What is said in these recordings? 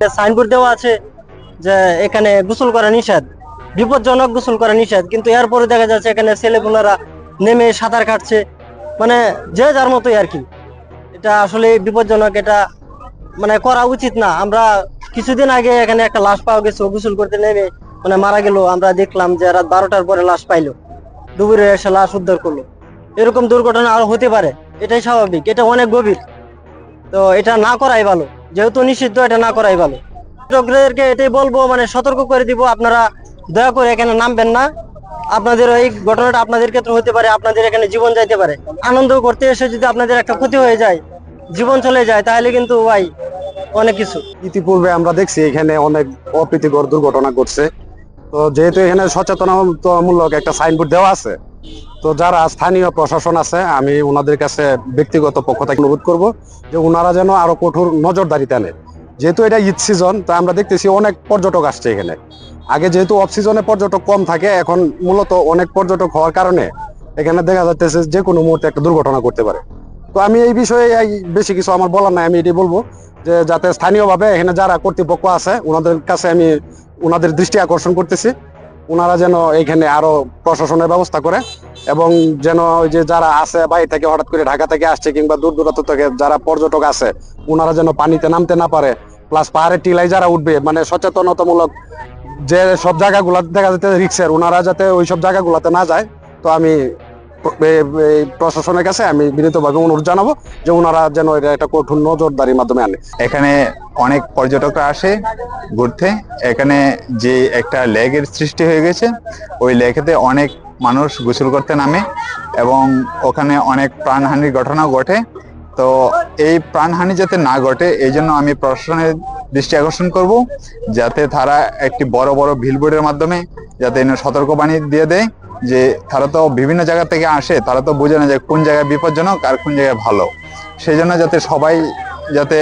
Signboard দেওয়া আছে যে এখানে গোসল করা নিষেধ, বিপজ্জনক গোসল করা নিষেধ, কিন্তু এরপরে দেখা যাচ্ছে এখানে ছেলেপুলেরা নেমে সাঁতার কাটছে মানে যে যার মতোই আর কি। এটা আসলে বিপজ্জনক, এটা মানে করা উচিত না। আমরা কিছুদিন আগে এখানে একটা লাশ পাওয়া গেছে গোসল করতে নেমে মানে মারা গেল। আমরা দেখলাম যে রাত বারোটার পরে লাশ পাইলো। ডুবুরে এসে লাশ উদ্ধার করল। এরকম দুর্ঘটনা আরও হতে পারে। এটাই স্বাভাবিক, এটা অনেক গভীর। তো এটা না করাই ভালো। যেহেতু নিষিদ্ধ, এটা না করাই ভালো। পর্যটকদেরকে এটাই বলব মানে সতর্ক করে দিব, আপনারা দয়া করে এখানে নামবেন না। আপনাদের এই ঘটনাটা আপনাদের ক্ষেত্রে হতে পারে, আপনাদের এখানে জীবন যাইতে পারে। আনন্দ করতে এসে যদি আপনাদের একটা ক্ষতি হয়ে যায়, জীবন চলে যায়, তাহলে কিন্তু ভাই অনেক কিছু। ইতিপূর্বে আমরা দেখছি এখানে অনেক অপ্রীতিকর দুর্ঘটনা ঘটছে। তো যেহেতু এখানে সচেতনতামূলক একটা সাইনবোর্ড দেওয়া আছে তো যারা স্থানীয় প্রশাসন আছে, আমি ওনাদের কাছে ব্যক্তিগত পক্ষ থেকে অনুরোধ করব যে ওনারা যেন আরও কঠোর নজরদারিতে আনে। যেহেতু এটা ঈদ সিজন তা আমরা দেখতেছি অনেক পর্যটক আসছে এখানে। আগে যেহেতু অফ সিজনে পর্যটক কম থাকে, এখন মূলত অনেক পর্যটক হওয়ার কারণে এখানে দেখা যাচ্ছে যে কোনো মুহূর্তে একটা দুর্ঘটনা করতে পারে। তো আমি এই বিষয়ে বেশি কিছু আমার বলার নাই, আমি এটি বলব যে যাতে স্থানীয়ভাবে এখানে যারা কর্তৃপক্ষ আছে ওনাদের কাছে আমি ওনাদের দৃষ্টি আকর্ষণ করতেছি। ওনারা যেন এখানে আরও প্রশাসনের ব্যবস্থা করে এবং যেন ওই যে যারা আছে বাইরে থেকে হঠাৎ করে ঢাকা থেকে আসছে কিংবা দূর দূরান্ত থেকে যারা পর্যটক আছে ওনারা যেন পানিতে নামতে না পারে। প্লাস পাহাড়ের টিলাই যারা উঠবে মানে সচেতনতামূলক যে সব জায়গাগুলো দেখা যাচ্ছে রিক্সের ওনারা যাতে ওই সব জায়গাগুলোতে না যায়, তো আমি প্রশাসনের কাছে আমি বিনীতভাবে অনুরোধ জানাব যে ওনারা যেন এটা একটা কঠোর নজরদারির মাধ্যমে আনে। এখানে অনেক পর্যটকরা আসে ঘুরতে। এখানে যে একটা লেকের সৃষ্টি হয়ে গেছে, ওই লেকেতে অনেক মানুষ গোসল করতে নামে এবং ওখানে অনেক প্রাণহানির ঘটনাও ঘটে। তো এই প্রাণহানি যাতে না ঘটে, এই জন্য আমি প্রশাসনের দৃষ্টি আকর্ষণ করব, যাতে তারা একটি বড় বড় ভিলবোর্ডের মাধ্যমে যাতে এনে সতর্কবাণী দিয়ে দেয় যে তারা তো বিভিন্ন জায়গা থেকে আসে, তারা তো বোঝে না যে কোন জায়গায় বিপজ্জনক আর কোন জায়গায় ভালো। সেই জন্য যাতে সবাই যাতে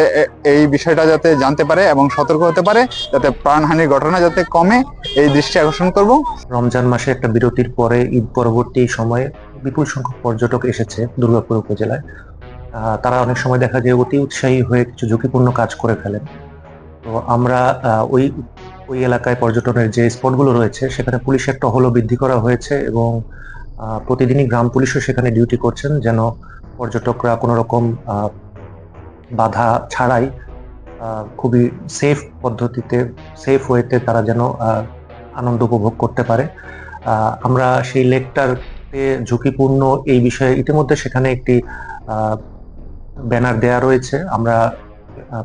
এই বিষয়টা যাতে জানতে পারে এবং সতর্ক হতে পারে, যাতে প্রাণহানির ঘটনা যাতে কমে, এই দৃষ্টি আকর্ষণ করব। রমজান মাসে একটা বিরতির পরে ঈদ পরবর্তী সময়ে বিপুল সংখ্যক পর্যটক এসেছে দুর্গাপুর উপজেলায়। তারা অনেক সময় দেখা যায় অতি উৎসাহী হয়ে কিছু ঝুঁকিপূর্ণ কাজ করে ফেলেন। তো আমরা ওই ওই এলাকায় পর্যটনের যে স্পটগুলো রয়েছে, সেখানে পুলিশের টহলও বৃদ্ধি করা হয়েছে এবং প্রতিদিনই গ্রাম পুলিশও সেখানে ডিউটি করছেন যেন পর্যটকরা কোনো রকম বাধা ছাড়াই খুবই সেফ পদ্ধতিতে সেফ ওয়েতে তারা যেন আনন্দ উপভোগ করতে পারে। আমরা সেই লেকটারতে ঝুঁকিপূর্ণ এই বিষয়ে ইতিমধ্যে সেখানে একটি ব্যানার দেয়া রয়েছে। আমরা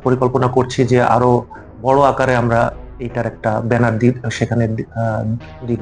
পরিকল্পনা করছি যে আরও বড় আকারে আমরা এইটার একটা ব্যানার সেখানে দিব।